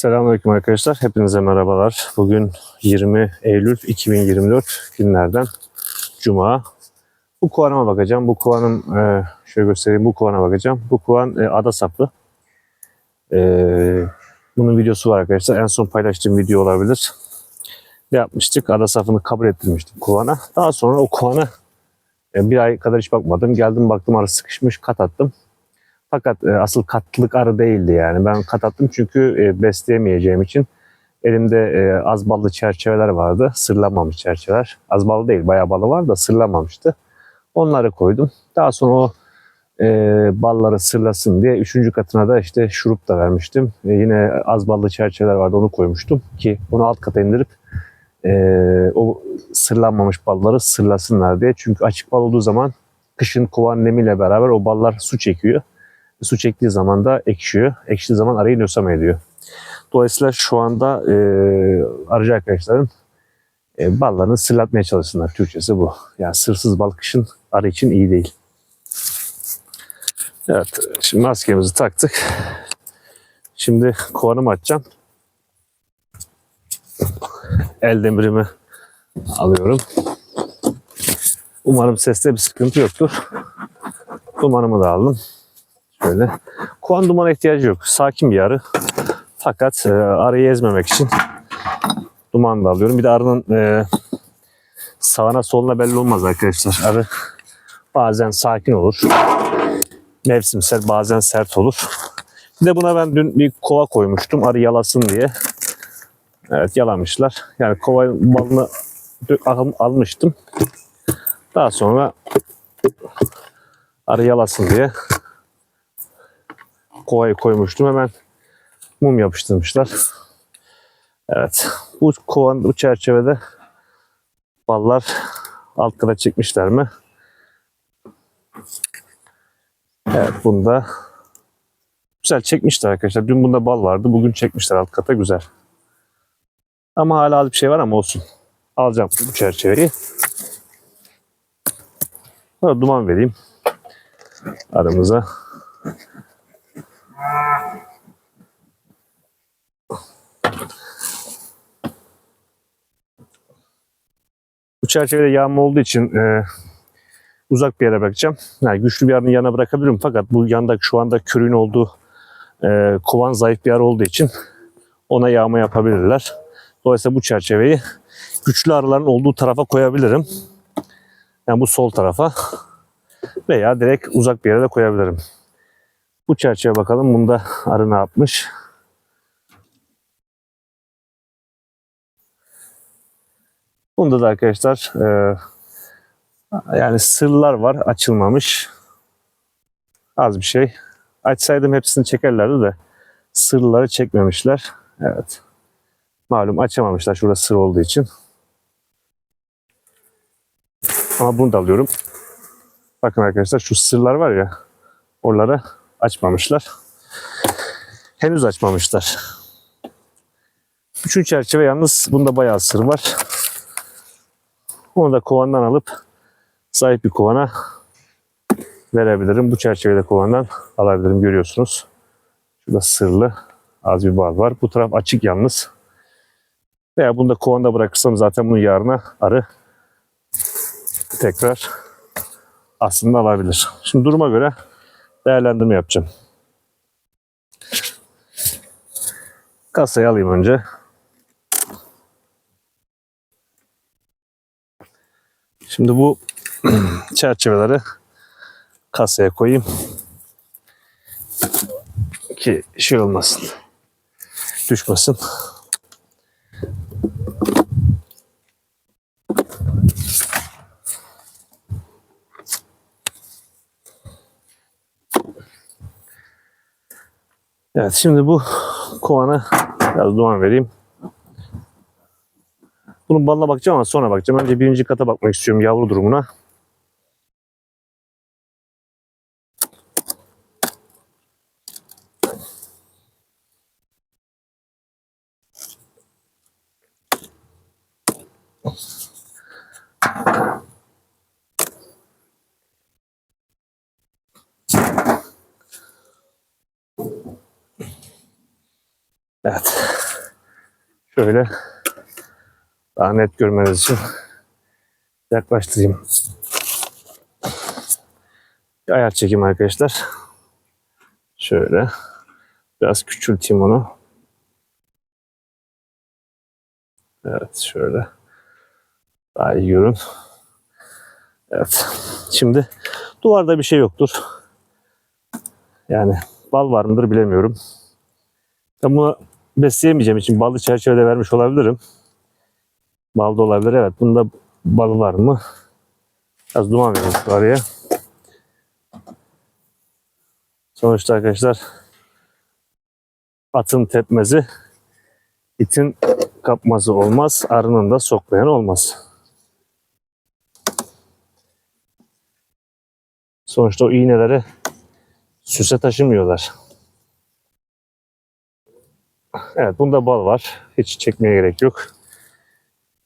Selamünaleyküm arkadaşlar. Hepinize merhabalar. Bugün 20 Eylül 2024 günlerden Cuma. Bu kovanıma bakacağım. Bu kovanım e, şöyle göstereyim. Bu kovana bakacağım. Bu kovan e, ada saplı. E, bunun videosu var arkadaşlar. En son paylaştığım video olabilir. Ne yapmıştık? Ada safını kabul ettirmiştik kovana. Daha sonra o kovana e, bir ay kadar hiç bakmadım. Geldim baktım arı sıkışmış. Kat attım. Fakat e, asıl katlık arı değildi yani. Ben kat attım çünkü e, besleyemeyeceğim için. Elimde e, az ballı çerçeveler vardı. Sırlanmamış çerçeveler. Az ballı değil bayağı balı var da sırlanmamıştı. Onları koydum. Daha sonra o e, balları sırlasın diye üçüncü katına da işte şurup da vermiştim. E, yine az ballı çerçeveler vardı onu koymuştum ki onu alt kata indirip e, o sırlanmamış balları sırlasınlar diye. Çünkü açık bal olduğu zaman kışın kovan nemiyle beraber o ballar su çekiyor. Su çektiği zaman da ekşiyor. Ekşidiği zaman arayı löseme ediyor. Dolayısıyla şu anda e, arıcı arkadaşlarım e, ballarını sırlatmaya çalışsınlar. Türkçesi bu. Yani sırsız bal kışın arı için iyi değil. Evet. Şimdi maskemizi taktık. Şimdi kovanımı açacağım. El demirimi alıyorum. Umarım seste bir sıkıntı yoktur. Dumanımı da aldım. Şöyle. Kovan dumana ihtiyacı yok. Sakin bir arı. Fakat e, arıyı ezmemek için duman da alıyorum. Bir de arının e, sağına soluna belli olmaz arkadaşlar. Arı bazen sakin olur. Mevsimsel bazen sert olur. Bir de buna ben dün bir kova koymuştum arı yalasın diye. Evet yalamışlar. Yani kova balını almıştım. Daha sonra arı yalasın diye kovayı koymuştum. Hemen mum yapıştırmışlar. Evet. Bu kovan bu çerçevede ballar alt kata çekmişler mi? Evet bunda güzel çekmişler arkadaşlar. Dün bunda bal vardı. Bugün çekmişler alt kata güzel. Ama hala az bir şey var ama olsun. Alacağım bu çerçeveyi. Sonra duman vereyim aramıza. Çerçevede yağma olduğu için e, uzak bir yere bırakacağım. Yani güçlü bir yerin yana bırakabilirim fakat bu yanda şu anda körün olduğu e, kovan zayıf bir yer olduğu için ona yağma yapabilirler. Dolayısıyla bu çerçeveyi güçlü arıların olduğu tarafa koyabilirim. Yani bu sol tarafa veya direkt uzak bir yere de koyabilirim. Bu çerçeve bakalım bunda arı ne yapmış. Bunda da arkadaşlar e, yani sırlar var açılmamış. Az bir şey. Açsaydım hepsini çekerlerdi de sırları çekmemişler. Evet. Malum açamamışlar şurada sır olduğu için. Ama bunu da alıyorum. Bakın arkadaşlar şu sırlar var ya oraları açmamışlar. Henüz açmamışlar. Üçüncü çerçeve yalnız bunda bayağı sır var. Onu da kovandan alıp sahip bir kovana verebilirim. Bu çerçevede kovandan alabilirim görüyorsunuz. Şurada sırlı az bir bal var. Bu taraf açık yalnız. Veya bunu da kovanda bırakırsam zaten bunun yarına arı tekrar aslında alabilir. Şimdi duruma göre değerlendirme yapacağım. Kasayı alayım önce. Şimdi bu çerçeveleri kasaya koyayım. Ki şey olmasın. Düşmesin. Evet şimdi bu kovana biraz duman vereyim. Bunun balına bakacağım ama sonra bakacağım. Önce birinci kata bakmak istiyorum yavru durumuna. Evet. Şöyle daha net görmeniz için yaklaştırayım. Bir ayar çekeyim arkadaşlar. Şöyle. Biraz küçülteyim onu. Evet şöyle. Daha iyi görün. Evet. Şimdi duvarda bir şey yoktur. Yani bal var mıdır bilemiyorum. Bunu besleyemeyeceğim için balı çerçevede vermiş olabilirim. Bal da olabilir. Evet. Bunda balı var mı? Biraz duman vereyim şu araya. Sonuçta arkadaşlar atın tepmezi itin kapması olmaz. Arının da soklayan olmaz. Sonuçta o iğneleri süse taşımıyorlar. Evet bunda bal var. Hiç çekmeye gerek yok.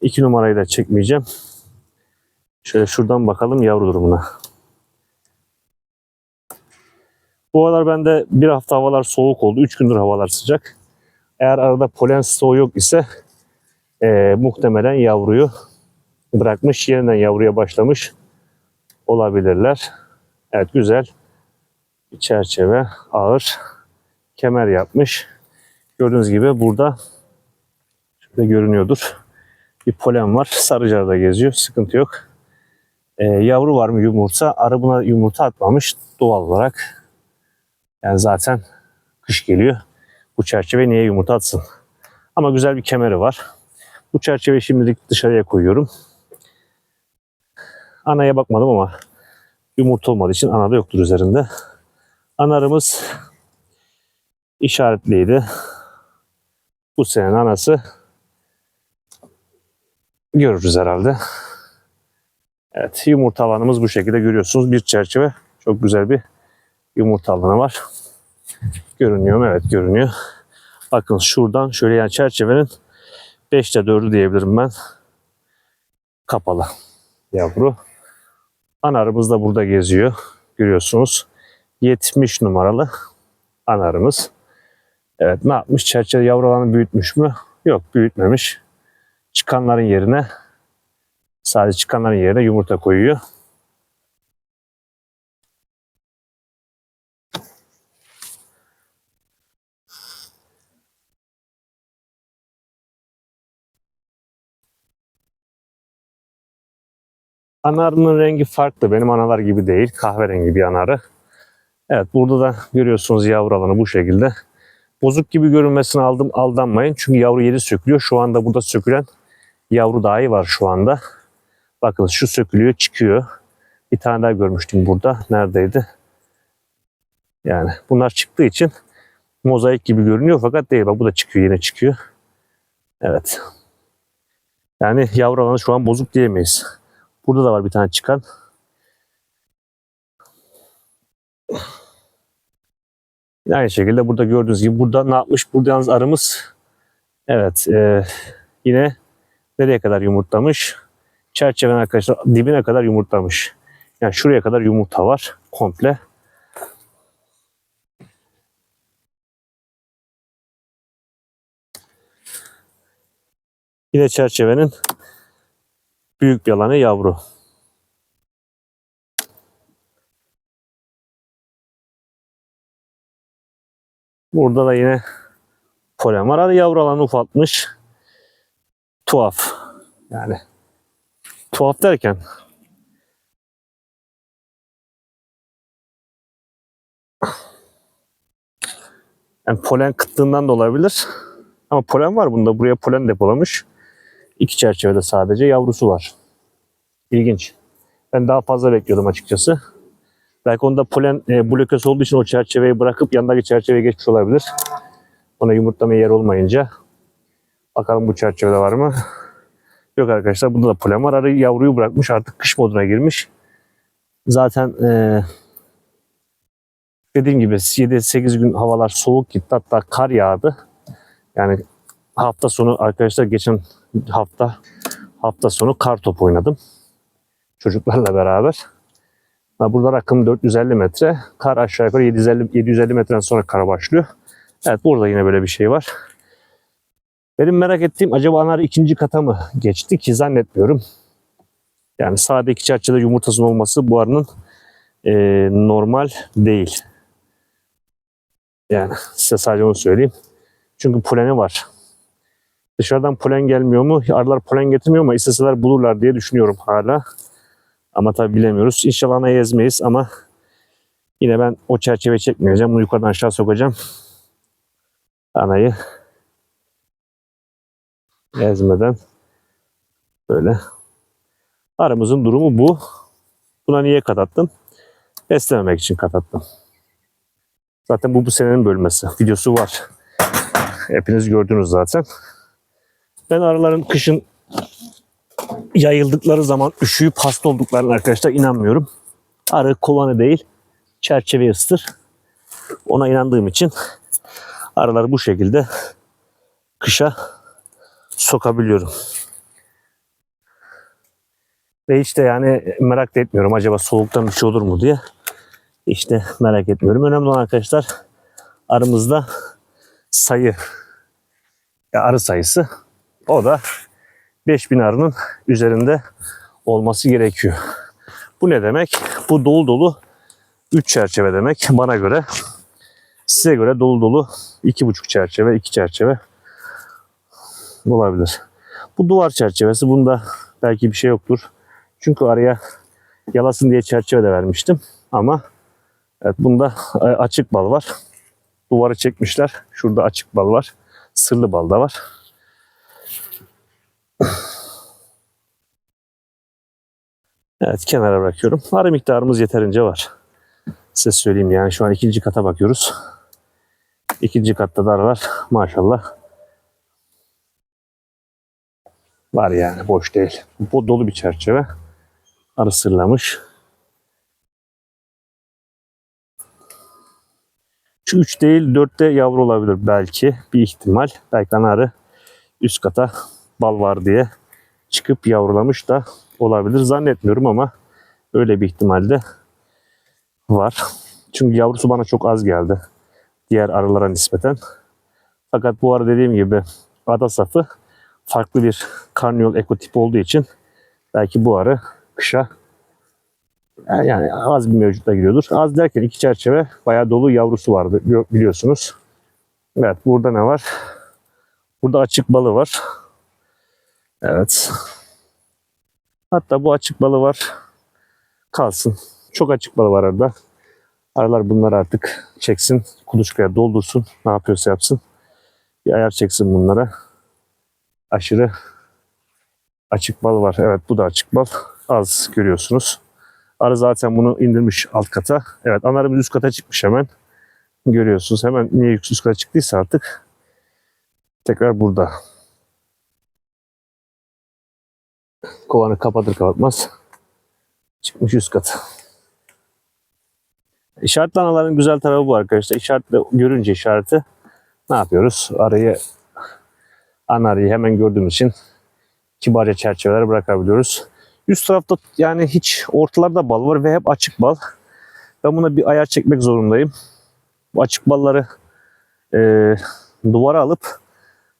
İki numarayı da çekmeyeceğim. Şöyle şuradan bakalım yavru durumuna. Bu aralar bende bir hafta havalar soğuk oldu. Üç gündür havalar sıcak. Eğer arada polen stoğu yok ise eee, muhtemelen yavruyu bırakmış. Yeniden yavruya başlamış olabilirler. Evet güzel. Bir çerçeve ağır kemer yapmış. Gördüğünüz gibi burada şöyle görünüyordur. Bir polen var. Sarıcada geziyor. Sıkıntı yok. Ee, yavru var mı yumurta? Arı buna yumurta atmamış doğal olarak. Yani zaten kış geliyor. Bu çerçeve niye yumurta atsın? Ama güzel bir kemeri var. Bu çerçeveyi şimdilik dışarıya koyuyorum. Anaya bakmadım ama yumurta olmadığı için ana da yoktur üzerinde. Anarımız işaretliydi. Bu senenin anası görürüz herhalde. Evet yumurta alanımız bu şekilde görüyorsunuz. Bir çerçeve çok güzel bir yumurta alanı var. Görünüyor mu? Evet görünüyor. Bakın şuradan şöyle yani çerçevenin 5'te 4'ü diyebilirim ben. Kapalı yavru. Anarımız da burada geziyor. Görüyorsunuz. 70 numaralı anarımız. Evet ne yapmış? Çerçeve yavrularını büyütmüş mü? Yok büyütmemiş. Çıkanların yerine sadece çıkanların yerine yumurta koyuyor. Anarının rengi farklı. Benim analar gibi değil. Kahverengi bir anarı. Evet burada da görüyorsunuz yavru alanı bu şekilde. Bozuk gibi görünmesine aldım aldanmayın. Çünkü yavru yeri sökülüyor. Şu anda burada sökülen yavru dahi var şu anda. Bakın şu sökülüyor çıkıyor. Bir tane daha görmüştüm burada. Neredeydi? Yani bunlar çıktığı için mozaik gibi görünüyor fakat değil. Bak bu da çıkıyor yine çıkıyor. Evet. Yani yavru alanı şu an bozuk diyemeyiz. Burada da var bir tane çıkan. Aynı şekilde burada gördüğünüz gibi burada ne yapmış? Burada yalnız arımız evet e, yine nereye kadar yumurtlamış? Çerçevenin arkadaşlar dibine kadar yumurtlamış. Yani şuraya kadar yumurta var komple. Yine çerçevenin büyük bir alanı yavru. Burada da yine polen var. Hadi yavru alanı ufaltmış. Tuhaf. Yani tuhaf derken yani polen kıtlığından da olabilir. Ama polen var bunda. Buraya polen depolamış. İki çerçevede sadece yavrusu var. İlginç. Ben daha fazla bekliyordum açıkçası. Belki onda polen e, blokası olduğu için o çerçeveyi bırakıp yanındaki çerçeveye geçmiş olabilir. Ona yumurtlamaya yer olmayınca. Bakalım bu çerçevede var mı? Yok arkadaşlar bunda da polen var. Arı yavruyu bırakmış artık kış moduna girmiş. Zaten e, dediğim gibi 7-8 gün havalar soğuk gitti. Hatta kar yağdı. Yani hafta sonu arkadaşlar geçen hafta hafta sonu kar top oynadım. Çocuklarla beraber. Burada rakım 450 metre. Kar aşağı yukarı 750, 750 metreden sonra kara başlıyor. Evet burada yine böyle bir şey var. Benim merak ettiğim acaba anar ikinci kata mı geçti ki zannetmiyorum. Yani sağdaki çerçevede yumurtasının olması bu arının e, normal değil. Yani size sadece onu söyleyeyim. Çünkü poleni var. Dışarıdan polen gelmiyor mu? Arılar polen getirmiyor ama isteseler bulurlar diye düşünüyorum hala. Ama tabi bilemiyoruz. İnşallah anayı ezmeyiz ama yine ben o çerçeveyi çekmeyeceğim. Bunu yukarıdan aşağı sokacağım. Anayı ezmeden böyle. Aramızın durumu bu. Buna niye katattım? Beslememek için katattım. Zaten bu bu senenin bölmesi. Videosu var. Hepiniz gördünüz zaten. Ben arıların kışın yayıldıkları zaman üşüyüp hasta olduklarına arkadaşlar inanmıyorum. Arı kovanı değil, çerçeve ısıtır. Ona inandığım için arıları bu şekilde kışa sokabiliyorum. Ve hiç de yani merak da etmiyorum acaba soğuktan bir şey olur mu diye. İşte merak etmiyorum. Önemli olan arkadaşlar aramızda sayı, ya arı sayısı. O da 5000 arının üzerinde olması gerekiyor. Bu ne demek? Bu dolu dolu 3 çerçeve demek bana göre. Size göre dolu dolu 2,5 çerçeve, 2 çerçeve olabilir. Bu duvar çerçevesi. Bunda belki bir şey yoktur. Çünkü araya yalasın diye çerçeve de vermiştim. Ama evet bunda e, açık bal var. Duvarı çekmişler. Şurada açık bal var. Sırlı bal da var. Evet kenara bırakıyorum. Arı miktarımız yeterince var. Size söyleyeyim yani şu an ikinci kata bakıyoruz. İkinci katta da arı var. Maşallah. Var yani boş değil. Bu dolu bir çerçeve. Arı sırlamış. Şu 3 değil 4'te yavru olabilir belki. Bir ihtimal. Belki arı üst kata bal var diye çıkıp yavrulamış da olabilir. Zannetmiyorum ama öyle bir ihtimal de var. Çünkü yavrusu bana çok az geldi. Diğer arılara nispeten. Fakat bu arı dediğim gibi ada safı farklı bir karniyol ekotip olduğu için belki bu arı kışa yani az bir mevcutta giriyordur. Az derken iki çerçeve bayağı dolu yavrusu vardı biliyorsunuz. Evet burada ne var? Burada açık balı var. Evet. Hatta bu açık balı var. Kalsın. Çok açık balı var arada. Arılar bunları artık çeksin. Kuluçkaya doldursun. Ne yapıyorsa yapsın. Bir ayar çeksin bunlara. Aşırı açık bal var. Evet bu da açık bal. Az görüyorsunuz. Arı zaten bunu indirmiş alt kata. Evet anarımız üst kata çıkmış hemen. Görüyorsunuz hemen niye üst kata çıktıysa artık. Tekrar burada. Kovanı kapatır kapatmaz. Çıkmış üst kata. İşaretli anaların güzel tarafı bu arkadaşlar. İşaretle görünce işareti ne yapıyoruz? Arayı ana arıyı hemen gördüğümüz için kibarca çerçeveler bırakabiliyoruz. Üst tarafta yani hiç ortalarda bal var ve hep açık bal. Ben buna bir ayar çekmek zorundayım. Bu açık balları e, duvara alıp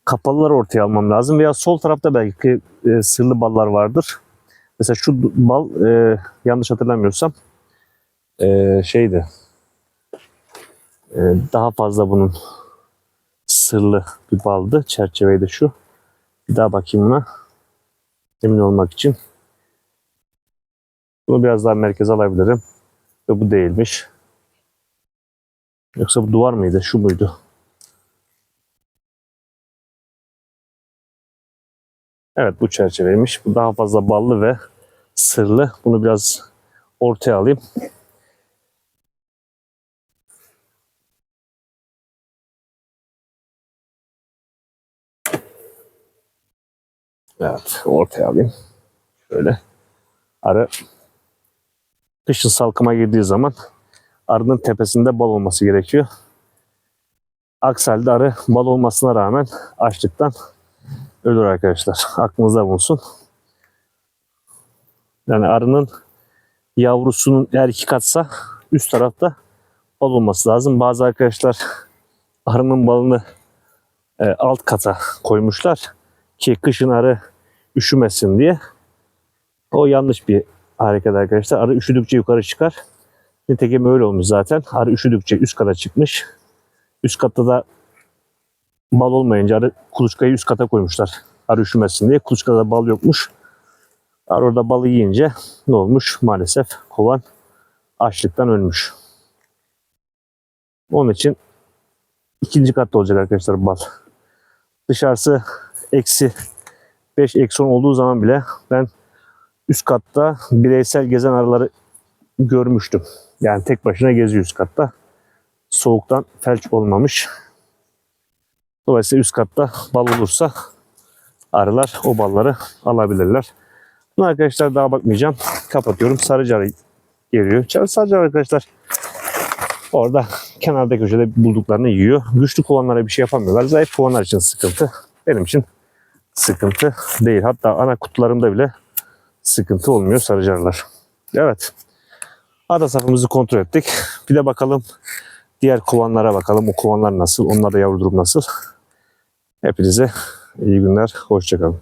kapalıları ortaya almam lazım. Veya sol tarafta belki e, sırlı ballar vardır. Mesela şu bal e, yanlış hatırlamıyorsam e, şeydi. E, daha fazla bunun sırlı bir baldı. Çerçeveyi de şu. Bir daha bakayım buna. Emin olmak için. Bunu biraz daha merkeze alabilirim. Ve bu değilmiş. Yoksa bu duvar mıydı? Şu muydu? Evet bu çerçeveymiş. Bu daha fazla ballı ve sırlı. Bunu biraz ortaya alayım. Evet ortaya alayım. Şöyle. Arı kışın salkıma girdiği zaman arının tepesinde bal olması gerekiyor. Aksi halde arı bal olmasına rağmen açlıktan ölür arkadaşlar. Aklınızda bulunsun. Yani arının yavrusunun eğer iki katsa üst tarafta bal olması lazım. Bazı arkadaşlar arının balını e, alt kata koymuşlar ki kışın arı üşümesin diye. O yanlış bir hareket arkadaşlar. Arı üşüdükçe yukarı çıkar. Nitekim öyle olmuş zaten. Arı üşüdükçe üst kata çıkmış. Üst katta da bal olmayınca arı kuluçkayı üst kata koymuşlar. Arı üşümesin diye. Kuluçkada bal yokmuş. Arı orada balı yiyince ne olmuş? Maalesef kovan açlıktan ölmüş. Onun için ikinci katta olacak arkadaşlar bal. Dışarısı eksi 5 eksi 10 olduğu zaman bile ben üst katta bireysel gezen arıları görmüştüm. Yani tek başına geziyor üst katta. Soğuktan felç olmamış. Dolayısıyla üst katta bal olursa arılar o balları alabilirler. Buna arkadaşlar daha bakmayacağım. Kapatıyorum. Sarıcı arı geliyor. Sarıcı arı arkadaşlar orada kenarda köşede bulduklarını yiyor. Güçlü kovanlara bir şey yapamıyorlar. Zayıf kovanlar için sıkıntı. Benim için sıkıntı değil. Hatta ana kutularımda bile sıkıntı olmuyor sarıcarlar. Evet. Ada safımızı kontrol ettik. Bir de bakalım diğer kovanlara bakalım. O kovanlar nasıl? Onlar da yavru durum nasıl? Hepinize iyi günler. Hoşçakalın.